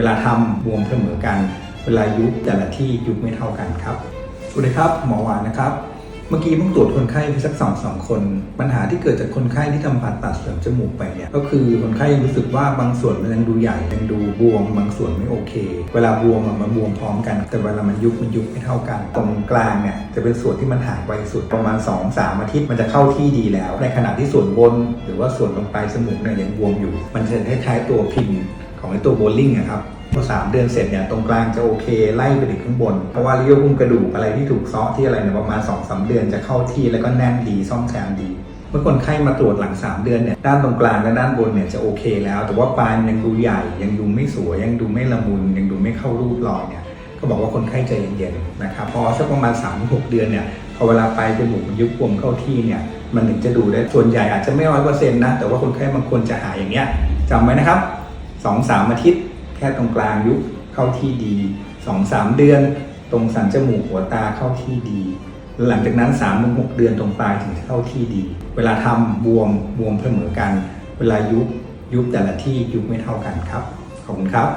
วลาทำบวมเสมอกัน เวลายุบแต่ละที่ยุบไม่เท่ากันครับสวัสดีครับ หมอหวานนะครับ เมื่อกี้เพิ่งตรวจคนไข้ไปสักสองสองคน ปัญหาที่เกิดจากคนไข้ที่ทำผ่าตัดเสริมจมูกไปเนี่ยก็คือคนไข้รู้สึกว่าบางส่วนมันยังดูใหญ่ยังดูบวมบางส่วนไม่โอเค เวลาบวมมันบวมพร้อมกัน แต่เวลามันยุบมันยุบไม่เท่ากัน ตรงกลางเนี่ยจะเป็นส่วนที่มันหายไวสุดประมาณ2-3อาทิตย์มันจะเข้าที่ดีแล้ว ในขณะที่ส่วนบน หรือว่าส่วนตรงปลายจมูกเนี่ยยังบวมอยู่ มันจะคล้ายๆตัวพิมพ์ ของไอตัวโบลิ่งอะครับพอสามเดือนเสร็จเนี่ยตรงกลางจะโอเคไล่ไปถึงข้างบน เพราะว่าเลี้ยวหุ้มกระดูกอะไรที่ถูกซาะที่อะไรเนี่ยประมาณ2อสเดือนจะเข้าที่แล้วก็แน่นดีซ่อมแซมดี เมื่อคนไข้มาตรวจหลัง 3 เดือนเนี่ยด้านตรงกลางและด้านบนเนี่ยจะโอเคแล้ว แต่ว่าปลายมันยังดูใหญ่ยังดูไม่สวยยังดูไม่ละมุนยังดูไม่เข้ารูปรอยเนี่ยก็บอกว่าคนไข้ใจเย็นๆนะครับพอสักประมาณ 3-6 เดือนเนี่ยพอเวลาไปจมูกมันยุบวมเข้าที่เนี่ยมันถึงจะดูได้ส่วนใหญ่อาจจะไม่ร้อยเปอร์เซ็นต์นะแต่ว่าคนไข้บางคนจะหายอย่างเงี้ยจำไว้นะครับ สองสามอาทิตย์ แค่ตรงกลางยุบเข้าที่ดีสองสามเดือน ตรงสันจมูกหัวตาเข้าที่ดี หลังจากนั้น3-6เดือนตรงปลายถึงจะเข้าที่ดี เวลาทำบวมบวมเสมอกัน เวลายุบยุบแต่ละที่ยุบไม่เท่ากันครับ ขอบคุณครับ